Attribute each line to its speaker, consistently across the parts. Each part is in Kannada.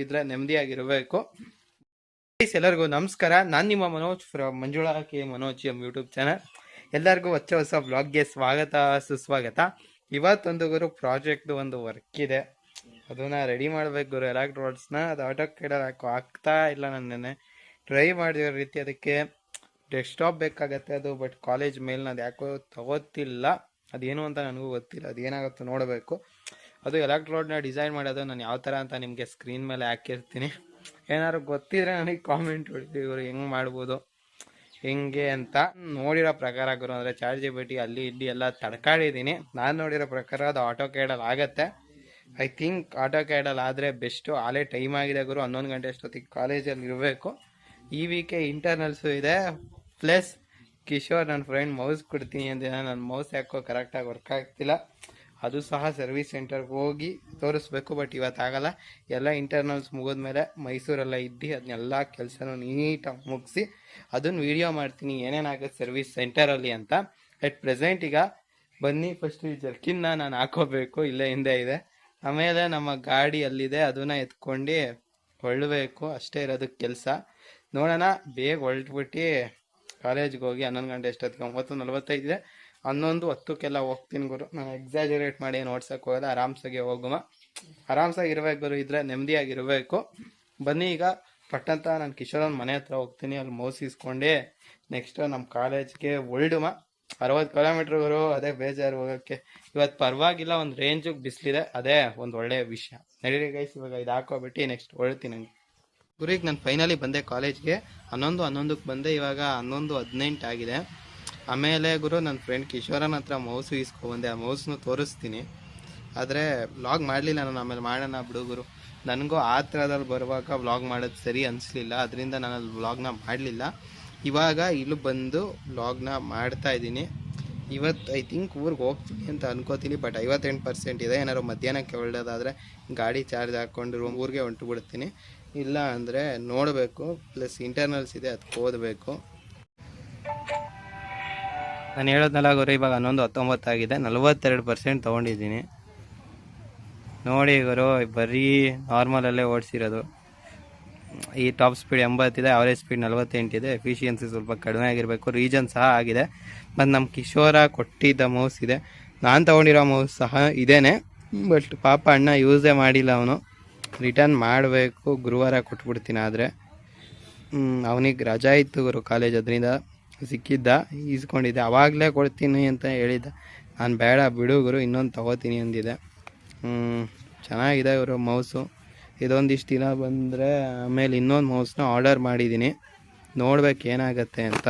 Speaker 1: ಇದ್ರೆ ನೆಮ್ಮದಿಯಾಗಿರಬೇಕು ಎಲ್ಲರಿಗೂ ನಮಸ್ಕಾರ. ನಾನು ನಿಮ್ಮ Manoj from Manjula K Manoj M YouTube channel ಎಲ್ಲರಿಗೂ ಹೊಸ ಹೊಸ ಬ್ಲಾಗ್ಗೆ ಸ್ವಾಗತ, ಸುಸ್ವಾಗತ. ಇವತ್ತೊಂದು ಗುರು ಪ್ರಾಜೆಕ್ಟ್ ಒಂದು ವರ್ಕ್ ಇದೆ. ಅದನ್ನ ರೆಡಿ ಮಾಡ್ಬೇಕು ಗುರು. ಎಲೆಕ್ಟ್ರೋಡ್ಸ್ನ ಅದು ಆಟೋ ಕೆಡಲ್ ಹಾಕೋ ಆಗ್ತಾ ಇಲ್ಲ ನನ್ನೇ. ಟ್ರೈ ಮಾಡಿರೋ ರೀತಿ ಅದಕ್ಕೆ ಡೆಸ್ಕ್ಟಾಪ್ ಬೇಕಾಗತ್ತೆ ಅದು ಬಟ್ ಕಾಲೇಜ್ ಮೇಲ್ನ ಅದು ಯಾಕೋ ತಗೋತಿಲ್ಲ. ಅದೇನು ಅಂತ ನನಗೂ ಗೊತ್ತಿಲ್ಲ. ಅದೇನಾಗುತ್ತೋ ನೋಡಬೇಕು. ಅದು ಎಲೆಕ್ಟ್ರೋಡ್ನ ಡಿಸೈನ್ ಮಾಡೋದು, ನಾನು ಯಾವ ಥರ ಅಂತ ನಿಮಗೆ ಸ್ಕ್ರೀನ್ ಮೇಲೆ ಹಾಕಿರ್ತೀನಿ. ಏನಾದ್ರು ಗೊತ್ತಿದ್ರೆ ನನಗೆ ಕಾಮೆಂಟ್ ಹೊಡಿಸಿ ಇವರು ಹೆಂಗೆ ಮಾಡ್ಬೋದು, ಹೆಂಗೆ ಅಂತ. ನೋಡಿರೋ ಪ್ರಕಾರ ಗುರು, ಅಂದರೆ ಚಾರ್ಜ್ ಜಿ ಅಲ್ಲಿ ಇಲ್ಲಿ ಎಲ್ಲ ತಡ್ಕಾಡಿದ್ದೀನಿ. ನಾನು ನೋಡಿರೋ ಪ್ರಕಾರ ಅದು ಆಟೋ ಕ್ಯಾಡಲ್ಲಿ ಆಗುತ್ತೆ. ಐ ಥಿಂಕ್ ಆಟೋ ಕ್ಯಾಡಲ್ಲಿ ಆದರೆ ಬೆಸ್ಟು ಆಲೇ ಟೈಮ್ ಆಗಿದೆ ಗುರು, ಹನ್ನೊಂದು ಗಂಟೆ ಅಷ್ಟೊತ್ತಿಗೆ ಕಾಲೇಜಲ್ಲಿ ಇರಬೇಕು. ಈ ವೀಕೆ ಇಂಟರ್ನಲ್ಸು ಇದೆ ಪ್ಲಸ್ ಕಿಶೋರ್ ನನ್ನ ಫ್ರೆಂಡ್ ಮೌಸ್ ಕೊಡ್ತೀನಿ ಅಂತ ನನ್ನ ಮೌಸ್ ಯಾಕೋ ಕರೆಕ್ಟಾಗಿ ವರ್ಕ್ ಆಗ್ತಿಲ್ಲ. ಅದು ಸಹ ಸರ್ವಿಸ್ ಸೆಂಟರ್ಗೆ ಹೋಗಿ ತೋರಿಸ್ಬೇಕು, ಬಟ್ ಇವತ್ತಾಗಲ್ಲ ಎಲ್ಲ ಇಂಟರ್ನಲ್ಸ್ ಮುಗಿದ್ಮೇಲೆ ಮೈಸೂರೆಲ್ಲ ಇದ್ದು, ಅದನ್ನೆಲ್ಲ ಕೆಲಸನೂ ನೀಟಾಗಿ ಮುಗಿಸಿ ಅದನ್ನು ವಿಡಿಯೋ ಮಾಡ್ತೀನಿ ಏನೇನಾಗುತ್ತೆ ಸರ್ವಿಸ್ ಸೆಂಟರಲ್ಲಿ ಅಂತ. ಎಟ್ ಪ್ರೆಸೆಂಟ್ ಈಗ ಬನ್ನಿ ಫಸ್ಟ್ ಈ ಜರ್ಕಿನ್ನ ನಾನು ಹಾಕೋಬೇಕು, ಇಲ್ಲೇ ಹಿಂದೆ ಇದೆ. ಆಮೇಲೆ ನಮ್ಮ ಗಾಡಿ ಅಲ್ಲಿದೆ, ಅದನ್ನ ಎತ್ಕೊಂಡು ಹೊಳ್ಳಬೇಕು ಅಷ್ಟೇ ಇರೋದು ಕೆಲಸ. ನೋಡೋಣ, ಬೇಗ ಹೊರಟ್ಬಿಟ್ಟು ಕಾಲೇಜ್ಗೆ ಹೋಗಿ ಹನ್ನೊಂದು ಗಂಟೆ ಎಷ್ಟೊತ್ತಿಗೆ, ಒಂಬತ್ತು ನಲ್ವತ್ತೈದು ಇದೆ. ಹನ್ನೊಂದು ಹತ್ತಕ್ಕೆಲ್ಲ ಹೋಗ್ತೀನಿ ಗುರು. ನಾನು ಎಕ್ಸಾಜರೇಟ್ ಮಾಡಿ ಏನು ಓಡ್ಸಕ್ಕೆ ಹೋಗೋದು ಆರಾಮ್ಸಾಗಿ ಹೋಗುವ. ಆರಾಮ್ಸಾಗಿ ಇರ್ಬೇಕು ಗುರು, ಇದ್ರೆ ನೆಮ್ಮದಿಯಾಗಿರಬೇಕು. ಬನ್ನಿ ಈಗ, ಪಟ್ಟಂತ ನಾನು ಕಿಶೋರನ ಮನೆ ಹತ್ರ ಹೋಗ್ತೀನಿ, ಅಲ್ಲಿ ಮೋಸಿಸ್ಕೊಂಡು. ನೆಕ್ಸ್ಟ್ ನಮ್ಮ ಕಾಲೇಜ್ಗೆ ಒಳ್ಡುಮ ಅರವತ್ತು ಕಿಲೋಮೀಟ್ರ್ಗಳು ಅದೇ ಬೇಜಾರು ಹೋಗೋಕ್ಕೆ. ಇವತ್ತು ಪರವಾಗಿಲ್ಲ, ಒಂದು ರೇಂಜಿಗೆ ಬಿಸಿಲಿದೆ. ಅದೇ ಒಂದು ಒಳ್ಳೆಯ ವಿಷಯ. ನಡೀರಿ ಗೈಸ್ ಇವಾಗ ಇದು ಹಾಕೋಬಿಟ್ಟು ನೆಕ್ಸ್ಟ್ ಹೊಳ್ತೀನಿ ನಂಗೆ. ಗುರಿಗೆ ನಾನು ಫೈನಲಿ ಬಂದೆ ಕಾಲೇಜ್ಗೆ ಹನ್ನೊಂದು ಹನ್ನೊಂದಕ್ಕೆ ಬಂದೆ, ಇವಾಗ ಹನ್ನೊಂದು ಹದಿನೆಂಟು ಆಗಿದೆ. ಆಮೇಲೆ ಗುರು ನನ್ನ ಫ್ರೆಂಡ್ ಕಿಶೋರನ ಹತ್ರ ಮೌಸು ಇಸ್ಕೊಬಂದೆ ಆ ಮೌಸ್ನು ತೋರಿಸ್ತೀನಿ. ಆದರೆ ವ್ಲಾಗ್ ಮಾಡಲಿಲ್ಲ ನಾನು. ಆಮೇಲೆ ಮಾಡೋಣ ಬಿಡು ಗುರು. ನನಗೂ ಆ ಥರದಲ್ಲಿ ಬರುವಾಗ ವ್ಲಾಗ್ ಮಾಡೋದು ಸರಿ ಅನಿಸ್ಲಿಲ್ಲ. ಅದರಿಂದ ನಾನು ಅಲ್ಲಿ ವ್ಲಾಗ್ನ ಮಾಡಲಿಲ್ಲ. ಇವಾಗ ಇಲ್ಲಿ ಬಂದು ವ್ಲಾಗ್ನ ಮಾಡ್ತಾ ಇದ್ದೀನಿ. ಇವತ್ತು ಐ ಥಿಂಕ್ ಊರಿಗೆ ಹೋಗ್ತೀನಿ ಅಂತ ಅನ್ಕೋತೀನಿ ಬಟ್ ಐವತ್ತೆಂಟು ಪರ್ಸೆಂಟ್ ಇದೆ. ಏನಾದ್ರು ಮಧ್ಯಾಹ್ನಕ್ಕೆ ಒಳ್ಳೇದಾದರೆ ಗಾಡಿ ಚಾರ್ಜ್ ಹಾಕ್ಕೊಂಡು ರೂಮ್ ಊರಿಗೆ ಹೊಂಟು ಬಿಡ್ತೀನಿ ಇಲ್ಲ ಅಂದರೆ ನೋಡಬೇಕು, ಪ್ಲಸ್ ಇಂಟರ್ನಲ್ಸ್ ಇದೆ ಅದಕ್ಕೆ ಓದಬೇಕು. ನಾನು ಹೇಳೋದ್ನಲ್ಲ ಗುರು ಇವಾಗ ಹನ್ನೊಂದು ಹತ್ತೊಂಬತ್ತಾಗಿದೆ ನಲವತ್ತೆರಡು ಪರ್ಸೆಂಟ್ ತೊಗೊಂಡಿದ್ದೀನಿ. ನೋಡಿ ಗುರು ಬರೀ ನಾರ್ಮಲಲ್ಲೇ ಓಡಿಸಿರೋದು. ಈ ಟಾಪ್ ಸ್ಪೀಡ್ ಎಂಬತ್ತಿದೆ ಅವರೇಜ್ ಸ್ಪೀಡ್ ನಲವತ್ತೆಂಟಿದೆ ಎಫಿಷಿಯನ್ಸಿ ಸ್ವಲ್ಪ ಕಡಿಮೆ ಆಗಿರಬೇಕು. ರೀಜನ್ ಸಹ ಆಗಿದೆ. ಮತ್ತು ನಮ್ಮ ಕಿಶೋರ ಕೊಟ್ಟಿದ್ದ ಮೌಸ್ ಇದೆ. ನಾನು ತೊಗೊಂಡಿರೋ ಮೌಸ್ ಸಹ ಇದೇನೆ. ಬಟ್ ಪಾಪ ಅಣ್ಣ ಯೂಸೇ ಮಾಡಿಲ್ಲ ಅವನು. ರಿಟರ್ನ್ ಮಾಡಬೇಕು. ಗುರುವಾರ ಕೊಟ್ಬಿಡ್ತೀನಿ ಆದರೆ. ಅವನಿಗೆ ರಜಾ ಇತ್ತು ಗುರು ಕಾಲೇಜ್ ಅದರಿಂದ ಸಿಕ್ಕಿದ್ದ ಈಸ್ಕೊಂಡಿದ್ದೆ ಅವಾಗಲೇ ಕೊಡ್ತೀನಿ ಅಂತ ಹೇಳಿದ್ದ. ನಾನು ಬೇಡ ಬಿಡುಗರು ಇನ್ನೊಂದು ತಗೋತೀನಿ ಅಂದಿದೆ ಚೆನ್ನಾಗಿದೆ ಇವರು ಮೌಸು. ಇದೊಂದಿಷ್ಟು ದಿನ ಬಂದರೆ ಆಮೇಲೆ ಇನ್ನೊಂದು ಮೌಸ್ನ ಆರ್ಡರ್ ಮಾಡಿದ್ದೀನಿ ನೋಡ್ಬೇಕು ಏನಾಗತ್ತೆ ಅಂತ.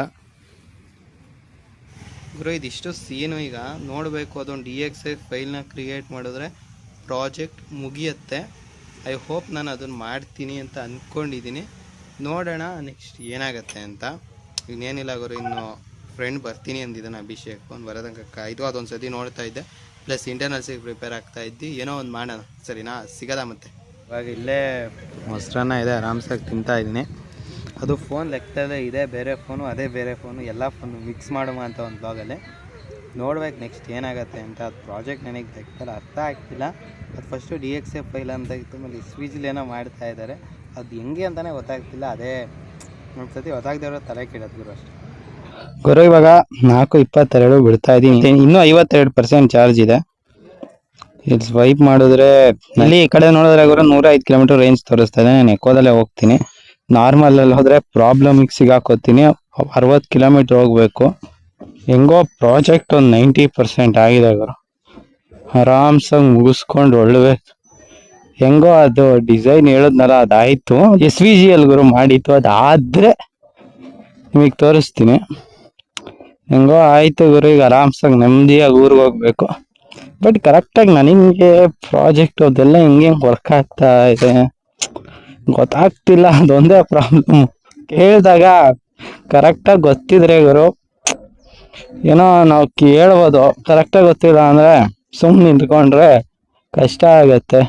Speaker 1: ಗುರು, ಇದಿಷ್ಟು ಸೀನು ಈಗ. ನೋಡಬೇಕು, ಅದೊಂದು ಡಿ ಎಕ್ಸ್ ಐ ಫೈಲ್ನ ಕ್ರಿಯೇಟ್ ಮಾಡಿದ್ರೆ ಪ್ರಾಜೆಕ್ಟ್ ಮುಗಿಯುತ್ತೆ. ಐ ಹೋಪ್ ನಾನು ಅದನ್ನು ಮಾಡ್ತೀನಿ ಅಂತ ಅಂದ್ಕೊಂಡಿದ್ದೀನಿ ನೋಡೋಣ ನೆಕ್ಸ್ಟ್ ಏನಾಗತ್ತೆ ಅಂತ. ಇನ್ನೇನಿಲ್ಲ ಗುರು, ಇನ್ನು ಫ್ರೆಂಡ್ ಬರ್ತೀನಿ ಅಂದಿದ್ದಾನೆ ಅಭಿಷೇಕ್ ಅವ್ನು ಬರೋದಂಗೆ ಕಾಯ್ದು ಅದೊಂದು ಸತಿ ನೋಡ್ತಾ ಇದ್ದೆ. ಪ್ಲಸ್ ಇಂಟರ್ನಲ್ಸಿಗೆ ಪ್ರಿಪೇರ್ ಆಗ್ತಾ ಇದ್ದು. ಏನೋ ಒಂದು ಮಾಡೋಣ. ಸರಿನಾ? ಸಿಗದ ಮತ್ತೆ? ಇವಾಗ ಇಲ್ಲೇ ಮೊಸರನ್ನ ಇದೆ, ಆರಾಮ್ಸಾಗಿ ತಿಂತಾ ಇದ್ದೀನಿ. ಅದು ಫೋನ್ ಲೆಕ್ಕದಲ್ಲೇ ಇದೆ, ಬೇರೆ ಫೋನು ಅದೇ ಬೇರೆ ಫೋನು ಎಲ್ಲ ಫೋನು ಮಿಕ್ಸ್ ಮಾಡುವ ಅಂತ ಒಂದು ಬ್ಲಾಗಲ್ಲಿ ನೋಡ್ಬೇಕು ನೆಕ್ಸ್ಟ್ ಏನಾಗುತ್ತೆ ಅಂತ. ಅದು ಪ್ರಾಜೆಕ್ಟ್ ನನಗೆ ಲೆಕ್ಕದಲ್ಲಿ ಅರ್ಥ ಆಗ್ತಿಲ್ಲ. ಅದು first D X F file ಅಂತ ಇತ್ತು. ಆಮೇಲೆ ಸ್ವಿಜ್ಲೇನೋ ಮಾಡ್ತಾ ಇದ್ದಾರೆ. ಅದು ಹೆಂಗೆ ಅಂತಲೇ ಗೊತ್ತಾಗ್ತಿಲ್ಲ. ಅದೇ ಗುರು ಇವಾಗ ನಾಲ್ಕು ಇಪ್ಪತ್ತೆರಡು ಬಿಡ್ತಾ ಇದ್ದೀನಿ. ಇನ್ನೂ ಐವತ್ತೆರಡು ಪರ್ಸೆಂಟ್ ಚಾರ್ಜ್ ಇದೆ. ಇಲ್ಲಿ ಸ್ವೈಪ್ ಮಾಡಿದ್ರೆ ಅಲ್ಲಿ ಈ ಕಡೆ ನೋಡಿದ್ರೆ ಗುರು ನೂರ ಐದು ಕಿಲೋಮೀಟರ್ ರೇಂಜ್ ತೋರಿಸ್ತಾ ಇದೆ. ನಾನು ಎಕೋದಲ್ಲೇ ಹೋಗ್ತೀನಿ. ನಾರ್ಮಲ್ ಅಲ್ಲಿ ಹೋದ್ರೆ ಪ್ರಾಬ್ಲಮಿಗೆ ಸಿಗಾಕೋತೀನಿ. ಅರವತ್ತು ಕಿಲೋಮೀಟರ್ ಹೋಗ್ಬೇಕು. ಹೆಂಗೋ ಪ್ರಾಜೆಕ್ಟ್ ಒಂದು ನೈಂಟಿ ಪರ್ಸೆಂಟ್ ಆಗಿದೆ ಗುರು. ಆರಾಮ್ಸಾಗಿ ಮುಗಿಸ್ಕೊಂಡು ಒಳ್ಳೆಬೇಕು ಹೆಂಗೋ ಅದು ಡಿಸೈನ್ ಹೇಳದ್ನಲ್ಲ, ಅದಾಯಿತು. ಎಸ್ ವಿ ಜಿ ಎಲ್ ಗುರು ಮಾಡಿತ್ತು, ಅದಾದ್ರೆ ನಿಮಗೆ ತೋರಿಸ್ತೀನಿ. ಹೆಂಗೋ ಆಯಿತು ಗುರು, ಈಗ ಆರಾಮ್ಸಾಗಿ ನೆಮ್ಮದಿಯಾಗಿ ಊರಿಗೆ ಹೋಗ್ಬೇಕು. ಬಟ್ ಕರೆಕ್ಟಾಗಿ ನನಗೆ ಪ್ರಾಜೆಕ್ಟ್ ಅದೆಲ್ಲ ಹೆಂಗೆ ಹೆಂಗೆ ವರ್ಕ್ ಆಗ್ತಾ ಇದೆ? ಗೊತ್ತಾಗ್ತಿಲ್ಲ, ಅದೊಂದೇ ಪ್ರಾಬ್ಲಮ್ ಕೇಳಿದಾಗ ಕರೆಕ್ಟಾಗಿ ಗೊತ್ತಿದ್ರೆ ಗುರು, ಏನೋ ನಾವು ಕೇಳ್ಬೋದು. ಕರೆಕ್ಟಾಗಿ ಗೊತ್ತಿಲ್ಲ ಅಂದರೆ ಸುಮ್ಮನೆ ನಿಂತ್ಕೊಂಡ್ರೆ ಕಷ್ಟ ಆಗತ್ತೆ.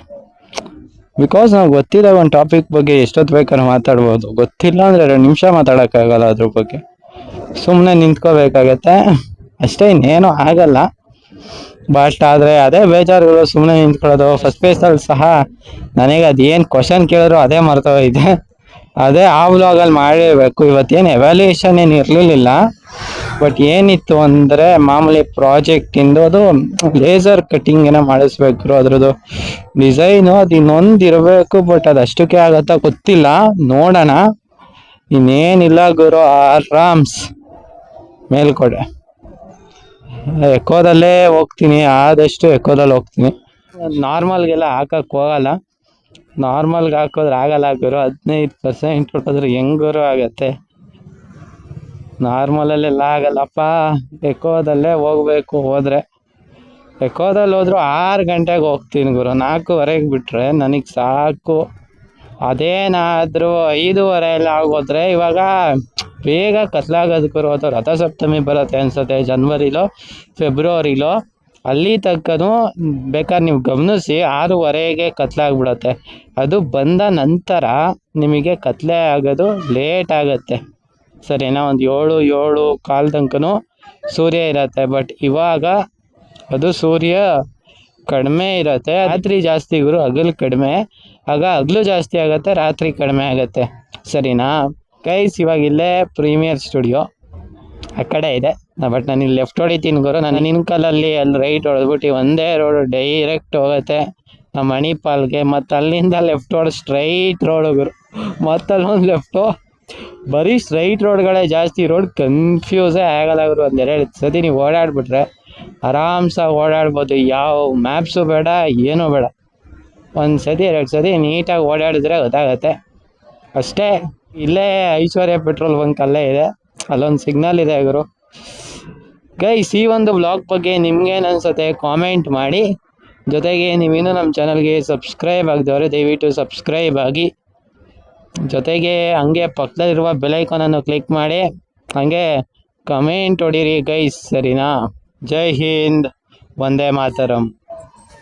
Speaker 1: ಬಿಕಾಸ್ ನಾವು ಗೊತ್ತಿಲ್ಲ ಒಂದು ಟಾಪಿಕ್ ಬಗ್ಗೆ ಎಷ್ಟೊತ್ತು ಬೇಕಾದ್ರೂ ಮಾತಾಡ್ಬೋದು. ಗೊತ್ತಿಲ್ಲ ಅಂದರೆ ಎರಡು ನಿಮಿಷ ಮಾತಾಡೋಕ್ಕಾಗಲ್ಲ ಅದ್ರ ಬಗ್ಗೆ. ಸುಮ್ಮನೆ ನಿಂತ್ಕೋಬೇಕಾಗತ್ತೆ. ಅಷ್ಟೇ ಇನ್ನೇನು ಆಗಲ್ಲ. ಬಟ್ ಆದರೆ ಅದೇ ಬೇಜಾರುಗಳು ಸುಮ್ಮನೆ ನಿಂತ್ಕೊಳ್ಳೋದು ಫಸ್ಟ್ ಪ್ಲೇಸಲ್ಲಿ ಸಹ ನನಗೆ ಅದೇನು ಕ್ವಶನ್ ಕೇಳಿದ್ರು ಅದೇ ಮರ್ತೋಗೈತೆ ಅದೇ ಆ ವ್ಲಾಗಲ್ಲಿ ಮಾಡಿರಬೇಕು. ಇವತ್ತೇನು ಎವ್ಯಾಲ್ಯೂಯೇಷನ್ ಏನು ಇರಲಿಲ್ಲ. ಬಟ್ ಏನಿತ್ತು ಅಂದರೆ ಮಾಮೂಲಿ ಪ್ರಾಜೆಕ್ಟ್ ಇಂದು ಅದು ಲೇಸರ್ ಕಟಿಂಗ್ ಏನೋ ಮಾಡಿಸ್ಬೇಕು ಅದ್ರದ್ದು. ಡಿಸೈನು ಅದು ಇನ್ನೊಂದು ಇರಬೇಕು ಬಟ್ ಅದು ಅಷ್ಟಕ್ಕೆ ಆಗತ್ತಾ ಗೊತ್ತಿಲ್ಲ. ನೋಡೋಣ. ಇನ್ನೇನಿಲ್ಲ ಗುರು, ಆರಾಮ್ಸ್. ಮೇಲ್ಕೊಡೆ. ಎಕೋದಲ್ಲೇ ಹೋಗ್ತೀನಿ. ಆದಷ್ಟು ಎಕೋದಲ್ಲಿ ಹೋಗ್ತೀನಿ. ನಾರ್ಮಲ್ಗೆಲ್ಲ ಹಾಕಕ್ಕೆ ಹೋಗಲ್ಲ. ನಾರ್ಮಲ್ಗೆ ಹಾಕೋದ್ರೆ ಆಗಲ್ಲ ಗುರು. ಹದಿನೈದು ಪರ್ಸೆಂಟ್ ಹೊಟ್ಟೋದ್ರೆ ಹೆಂಗ್ ಗುರು ಆಗತ್ತೆ? ನಾರ್ಮಲಲ್ಲೆಲ್ಲ ಆಗಲ್ಲಪ್ಪ. ಎಕೋದಲ್ಲೇ ಹೋಗ್ಬೇಕು ಹೋದರೆ. ಎಕೋದಲ್ಲಿ ಹೋದ್ರು ಆರು ಗಂಟೆಗೆ ಹೋಗ್ತೀನಿ ಗುರು. ನಾಲ್ಕೂವರೆಗೆ ಬಿಟ್ರೆ ನನಗೆ ಸಾಕು. ಅದೇನಾದರೂ ಐದೂವರೆ ಎಲ್ಲ ಆಗೋದ್ರೆ ಇವಾಗ ಬೇಗ ಕತ್ಲಾಗೋದು ಗುರು. ಅದು ರಥಸಪ್ತಮಿ ಬರುತ್ತೆ ಅನ್ಸುತ್ತೆ. ಜನ್ವರಿಲೋ ಫೆಬ್ರವರಿಲೋ ಅಲ್ಲಿ ತನಕನೂ ಬೇಕಾದ್ರೆ ನೀವು ಗಮನಿಸಿ ಆರೂವರೆಗೆ ಕತ್ಲಾಗ್ಬಿಡತ್ತೆ. ಅದು ಬಂದ ನಂತರ ನಿಮಗೆ ಕತ್ಲೆ ಆಗೋದು ಲೇಟ್ ಆಗುತ್ತೆ. ಸರಿನಾ? ಒಂದು ಏಳು ಏಳು ಕಾಲ್ ತನಕನೂ ಸೂರ್ಯ ಇರತ್ತೆ. ಬಟ್ ಇವಾಗ ಅದು ಸೂರ್ಯ ಕಡಿಮೆ ಇರುತ್ತೆ. ರಾತ್ರಿ ಜಾಸ್ತಿ ಗುರು ಹಗಲು ಕಡಿಮೆ. ಆಗ ಹಗಲು ಜಾಸ್ತಿ ಆಗುತ್ತೆ ರಾತ್ರಿ ಕಡಿಮೆ ಆಗುತ್ತೆ. ಸರಿನಾ? ಗೈಸ್ ಇವಾಗ ಇಲ್ಲೇ ಪ್ರೀಮಿಯರ್ ಸ್ಟುಡಿಯೋ. ಆ ಕಡೆ ಇದೆ. ಬಟ್ ನಾನು ಇಲ್ಲಿ ಲೆಫ್ಟ್ ಹೊಡಿತೀನಿ ಗುರು. ನಾನು ನಿನ್ನ ಕಾಲಲ್ಲಿ ಅಲ್ಲಿ ರೈಟ್ ಹೊಡೆದ್ಬಿಟ್ಟು ಒಂದೇ ರೋಡ್ ಡೈರೆಕ್ಟ್ ಹೋಗುತ್ತೆ. ನಮ್ಮ ಮಣಿಪಾಲ್ಗೆ ಮತ್ತು ಅಲ್ಲಿಂದ ಲೆಫ್ಟ್ ಹೊಡೆದು ಸ್ಟ್ರೈಟ್ ರೋಡ್ ಗುರು. ಮತ್ತಲ್ಲೊಂದು ಲೆಫ್ಟು ಬರೀ ಸ್ಟ್ರೈಟ್ ರೋಡ್ಗಳೇ ಜಾಸ್ತಿ. ರೋಡ್ ಕನ್ಫ್ಯೂಸೇ ಆಗಲ್ಲ ಗುರು. ಒಂದೆರಡು ಸತಿ ನೀವು ಓಡಾಡ್ಬಿಟ್ರೆ ಆರಾಮ್ಸಾಗಿ ಓಡಾಡ್ಬೋದು. ಯಾವ ಮ್ಯಾಪ್ಸು ಬೇಡ, ಏನೂ ಬೇಡ. ಒಂದು ಸತಿ, ಎರಡು ಸತಿ ನೀಟಾಗಿ ಓಡಾಡಿದ್ರೆ ಗೊತ್ತಾಗತ್ತೆ. ಅಷ್ಟೇ. ಇಲ್ಲೇ ಐಶ್ವರ್ಯ ಪೆಟ್ರೋಲ್ ಬಂಕ್ ಅಲ್ಲೇ ಇದೆ. ಅಲ್ಲೊಂದು ಸಿಗ್ನಲ್ ಇದೆ ಗುರು. ಗೈಸ್ ಈ ಒಂದು ಬ್ಲಾಗ್ ಬಗ್ಗೆ ನಿಮ್ಗೇನು ಅನ್ಸುತ್ತೆ ಕಾಮೆಂಟ್ ಮಾಡಿ. ಜೊತೆಗೆ ನೀವಿನ್ನೂ ನಮ್ಮ ಚಾನಲ್ಗೆ ಸಬ್ಸ್ಕ್ರೈಬ್ ಆಗಿದವ್ರೆ, ದಯವಿಟ್ಟು ಸಬ್ಸ್ಕ್ರೈಬ್ ಆಗಿ. ಜೊತೆಗೆ ಹಂಗೆ ಪಕ್ಕದಲ್ಲಿರುವ ಬೆಲೈಕಾನನ್ನು ಕ್ಲಿಕ್ ಮಾಡಿ. ಹಂಗೆ ಕಮೆಂಟ್ ಹೊಡೀರಿ ಗೈಸ್ ಸರಿನಾ? ಜೈ ಹಿಂದ್, ವಂದೇ ಮಾತರಂ.